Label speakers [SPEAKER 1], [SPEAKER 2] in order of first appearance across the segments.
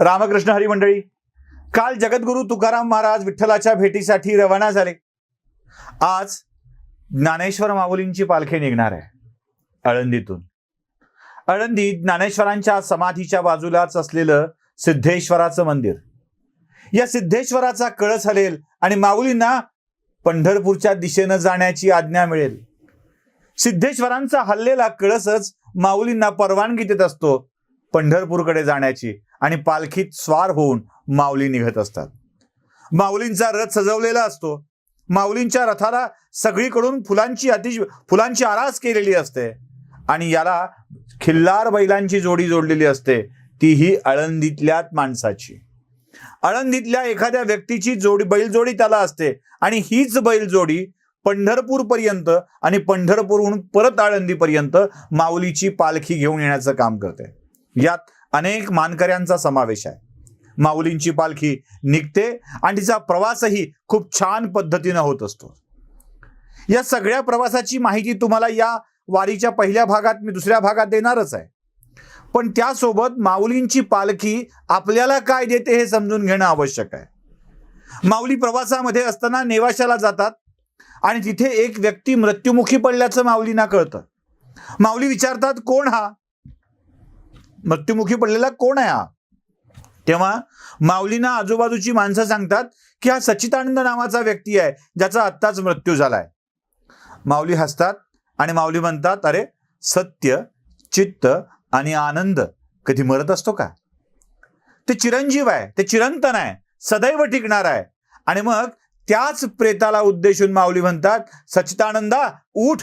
[SPEAKER 1] रामकृष्ण हरी मंडळी काल जगद्गुरू तुकाराम महाराज विठ्ठलाच्या भेटीसाठी रवाना झाले. आज ज्ञानेश्वर माऊलींची पालखी निघणार आहे आळंदीतून. आळंदी ज्ञानेश्वरांच्या समाधीच्या बाजूलाच असलेलं सिद्धेश्वराचं मंदिर. या सिद्धेश्वराचा कळस हलेल आणि माऊलींना पंढरपूरच्या दिशेनं जाण्याची आज्ञा मिळेल. सिद्धेश्वरांचा हल्लेला कळसच माऊलींना परवानगी देत असतो पंढरपूरकडे जाण्याची. आणि पालखीत स्वार होऊन माऊली निघत असतात. माऊलींचा रथ सजवलेला असतो. माऊलींच्या रथाला सगळीकडून फुलांची अतिश फुलांची आरास केलेली असते. आणि याला खिल्लार बैलांची जोडी जोडलेली असते. ती ही आळंदीतल्याच माणसाची. आळंदीतल्या एखाद्या व्यक्तीची जोडी बैलजोडी त्याला असते. आणि हीच बैलजोडी पंढरपूरपर्यंत आणि पंढरपूरहून परत आळंदीपर्यंत माऊलीची पालखी घेऊन येण्याचं काम करते. यात अनेक मानकऱ्यांचा समावेश आहे. माऊलींची पालखी निघते आणि तिचा प्रवासही खूप छान पद्धतीनं होत असतो. या सगळ्या प्रवासाची माहिती तुम्हाला या वारीच्या पहिल्या भागात मी दुसऱ्या भागात देणारच आहे. पण त्यासोबत माऊलींची पालखी आपल्याला काय देते हे समजून घेणं आवश्यक आहे. माऊली प्रवासामध्ये असताना नेवाशाला जातात आणि तिथे एक व्यक्ती मृत्युमुखी पडल्याचं माऊलींना कळतं. माऊली विचारतात कोण हा? मृत्युमुखी पडलेला कोण आहे हा? तेव्हा माऊलींना आजूबाजूची माणसं सांगतात की हा सच्चिदानंद नावाचा व्यक्ती आहे ज्याचा आत्ताच मृत्यू झालाय. माऊली हसतात आणि माऊली म्हणतात अरे सत्य चित्त आणि आनंद कधी मरत असतो का? ते चिरंजीव आहे ते चिरंतन आहे सदैव टिकणार आहे. आणि मग त्याच प्रेताला उद्देशून माऊली म्हणतात सचितानंदा उठ.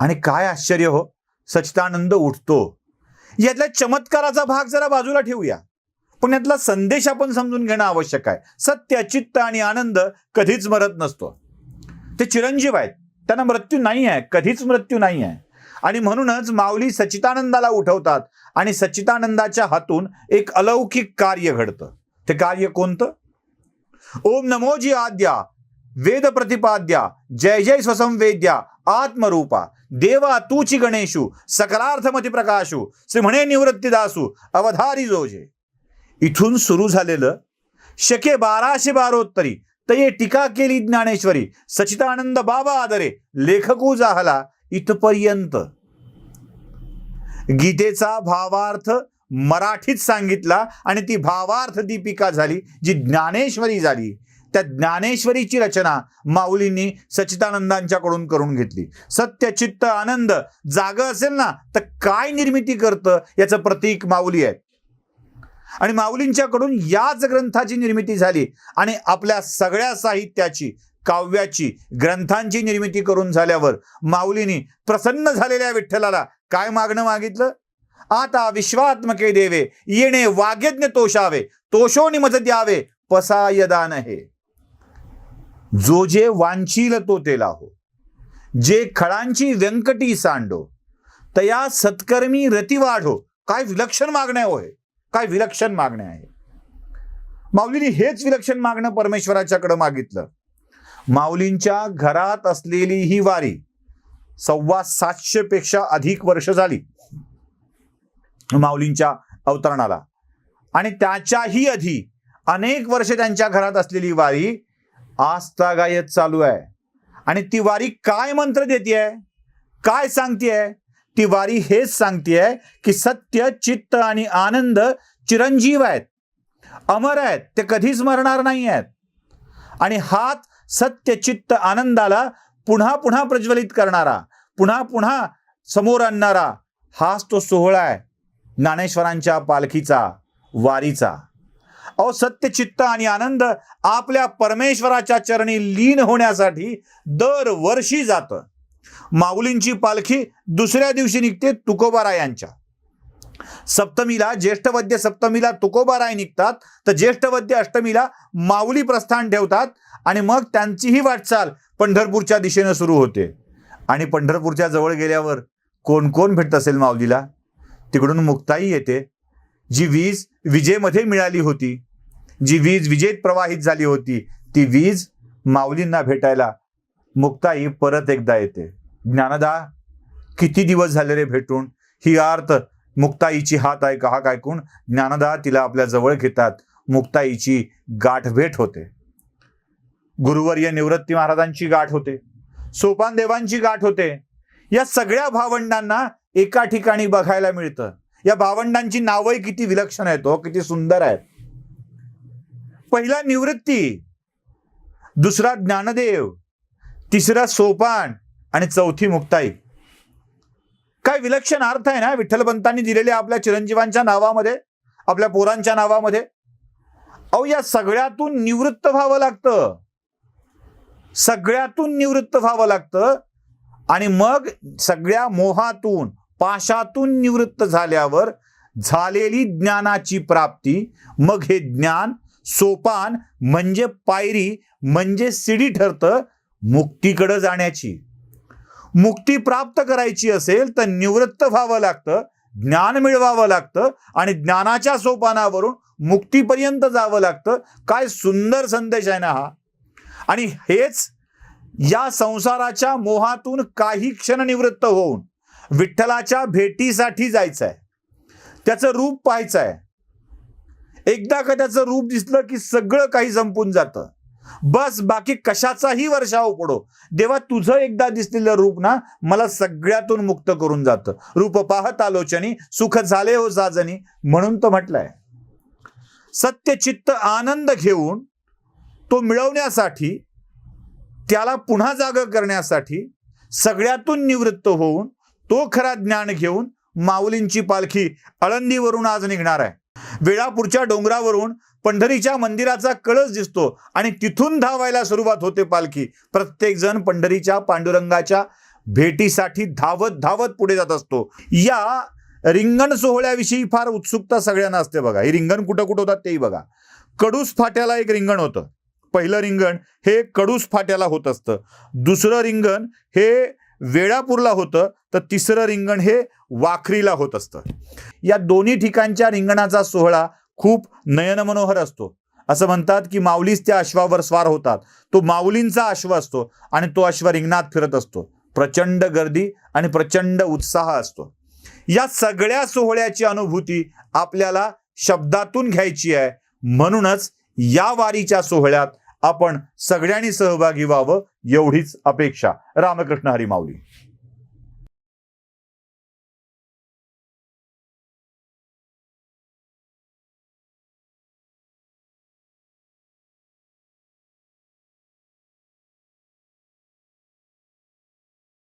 [SPEAKER 1] आणि काय आश्चर्य हो सचितानंद उठतो. यातल्या चमत्काराचा भाग जरा बाजूला ठेवूया. पण यातला संदेश आपण समजून घेणं आवश्यक आहे. सत्य चित्त आणि आनंद कधीच मरत नसतो. ते चिरंजीव आहेत. त्यांना मृत्यू नाही आहे. कधीच मृत्यू नाही आहे. आणि म्हणूनच माऊली सचितानंदाला उठवतात आणि सचितानंदाच्या हातून एक अलौकिक कार्य घडतं. ते कार्य कोणतं? ओम नमोजी आद्या वेद प्रतिपाद्या जय जय स्वसंवेद्या आत्मरूपा देवा तूची गणेशू सकलार्थमती प्रकाशू श्री म्हणे निवृत्तीदासू अवधारी जोजे. इथून सुरू झालेलं शके बाराशे बारोत्तरी तये टीका केली ज्ञानेश्वरी सचितानंद बाबा आदरे लेखकू जाहला इथपर्यंत. गीतेचा भावार्थ मराठीत सांगितला आणि ती भावार्थ दीपिका झाली जी ज्ञानेश्वरी झाली. त्या ज्ञानेश्वरीची रचना माऊलींनी सच्चिदानंदांच्याकडून करून घेतली. सत्य चित्त आनंद जाग असेल ना तर काय निर्मिती करतं याचं प्रतीक माऊली आहे आणि माऊलींच्याकडून याच ग्रंथाची निर्मिती झाली आणि आपल्या सगळ्या साहित्याची काव्याची ग्रंथांची निर्मिती करून झाल्यावर माऊलींनी प्रसन्न झालेल्या विठ्ठलाला काय मागणं मागितलं? आता विश्वात्मके देवे येणे वाग्यज्ञ तोषावे तोषो निमज द्यावे पसायदान हे. जो जे वांछील तो तेला हो जे खळांची व्यंकटी सांडो तया सत्कर्मी रती वाढो. काय विलक्षण मागण्या होय काय विलक्षण मागण्या आहे? माऊलीने हेच विलक्षण मागणं परमेश्वराच्याकडे मागितलं. माऊलींच्या घरात असलेली ही वारी सव्वा सातशे पेक्षा अधिक वर्ष झाली. माऊलींच्या अवतरणाला. आणि त्याच्याही आधी अनेक वर्ष त्यांच्या घरात असलेली वारी आस्थागायत चालू आहे. आणि ती वारी काय मंत्र देते काय सांगतेय? ती वारी हेच सांगतेय की सत्य चित्त आणि आनंद चिरंजीव आहेत. अमर आहेत. ते कधीच मरणार नाही आहेत. आणि हात सत्य चित्त आनंदाला पुन्हा पुन्हा प्रज्वलित करणारा पुन्हा पुन्हा समोर आणणारा हाच तो सोहळा आहे. ज्ञानेश्वरांच्या पालखीचा वारीचा. अहो सत्य चित्त आणि आनंद आपल्या परमेश्वराच्या चरणी लीन होण्यासाठी दरवर्षी जातं. माऊलींची पालखी दुसऱ्या दिवशी निघते तुकोबारायांच्या सप्तमीला ज्येष्ठवद्य सप्तमीला तुकोबाराय निघतात तर ज्येष्ठवद्य अष्टमीला माऊली प्रस्थान ठेवतात आणि मग त्यांचीही वाटचाल पंढरपूरच्या दिशेनं सुरू होते. आणि पंढरपूरच्या जवळ गेल्यावर कोण कोण भेटत असेल माऊलीला? तिकडून मुक्ताई येते. जी वीज विजेमध्ये मिळाली होती जी वीज विजेत प्रवाहित झाली होती ती वीज माऊलींना भेटायला मुक्ताई परत एकदा येते. ज्ञानदा किती दिवस झाले रे भेटून? ही आर्त मुक्ताईची हात ऐका हा ऐकून ज्ञानदा तिला आपल्या जवळ घेतात. मुक्ताईची गाठभेट होते. गुरुवर्य निवृत्ती महाराजांची गाठ होते. सोपान देवांची गाठ होते. या सगळ्या भावंडांना एका ठिकाणी बघायला मिळतं. या भावंडांची नावही किती विलक्षण आहेत हो किती सुंदर आहेत. पहिला निवृत्ती दुसरा ज्ञानदेव तिसरा सोपान आणि चौथी मुक्ताई. काय विलक्षण अर्थ आहे ना विठ्ठलपंतांनी दिलेले आपल्या चिरंजीवांच्या नावामध्ये आपल्या पोरांच्या नावामध्ये. अहो या सगळ्यातून निवृत्त व्हावं लागतं. सगळ्यातून निवृत्त व्हावं लागतं. आणि मग सगळ्या मोहातून पाशातून निवृत्त झाल्यावर झालेली ज्ञानाची प्राप्ती मग हे ज्ञान सोपान म्हणजे पायरी म्हणजे सिडी ठरतं मुक्तीकडे जाण्याची. मुक्ती प्राप्त करायची असेल तर निवृत्त व्हावं लागतं ज्ञान मिळवावं लागतं आणि ज्ञानाच्या सोपानावरून मुक्तीपर्यंत जावं लागतं. काय सुंदर संदेश आहे ना हा. आणि हेच या संसाराच्या मोहातून काही क्षण निवृत्त होऊन विठ्ठलाच्या भेटीसाठी जायचं आहे त्याचं रूप पाहायचं आहे एकदा का त्याचं रूप दिसलं की सगळं काही संपून जातं. बस बाकी कशाचाही वर्षाव पडो. देवा तुझं एकदा दिसलेलं रूप ना मला सगळ्यातून मुक्त करून जातं. रूप पाहत आलोचनी सुख झाले हो साजनी म्हणून तो म्हटलंय. सत्यचित्त आनंद घेऊन तो मिळवण्यासाठी त्याला पुन्हा जाग करण्यासाठी सगळ्यातून निवृत्त होऊन तो खरा ज्ञान घेऊन माऊलींची पालखी आळंदीवरून आज निघणार आहे. वेळापूरच्या डोंगरावरून पंढरीच्या मंदिराचा कळस दिसतो आणि तिथून धावायला सुरुवात होते पालखी. प्रत्येक जण पंढरीच्या पांडुरंगाच्या भेटीसाठी धावत धावत पुढे जात असतो. या रिंगण सोहळ्याविषयी फार उत्सुकता सगळ्यांना असते बघा. ही रिंगण कुठं कुठं होतात तेही बघा. कडूस फाट्याला एक रिंगण होतं. पहिलं रिंगण हे कडूस फाट्याला होत असतं. दुसरं रिंगण हे वेळापूरला होतं तर तिसरं रिंगण हे वाखरीला होत असतं. या दोन्ही ठिकाणच्या रिंगणाचा सोहळा खूप नयनमनोहर असतो. असं म्हणतात की माऊलीच त्या अश्वावर स्वार होतात. तो माऊलींचा अश्व असतो आणि तो अश्व रिंगणात फिरत असतो. प्रचंड गर्दी आणि प्रचंड उत्साह असतो. या सगळ्या सोहळ्याची अनुभूती आपल्याला शब्दातून घ्यायची आहे. म्हणूनच या वारीच्या सोहळ्यात आपण सगळ्यांनी सहभागी व्हावं एवढीच अपेक्षा. रामकृष्ण हरी माऊली.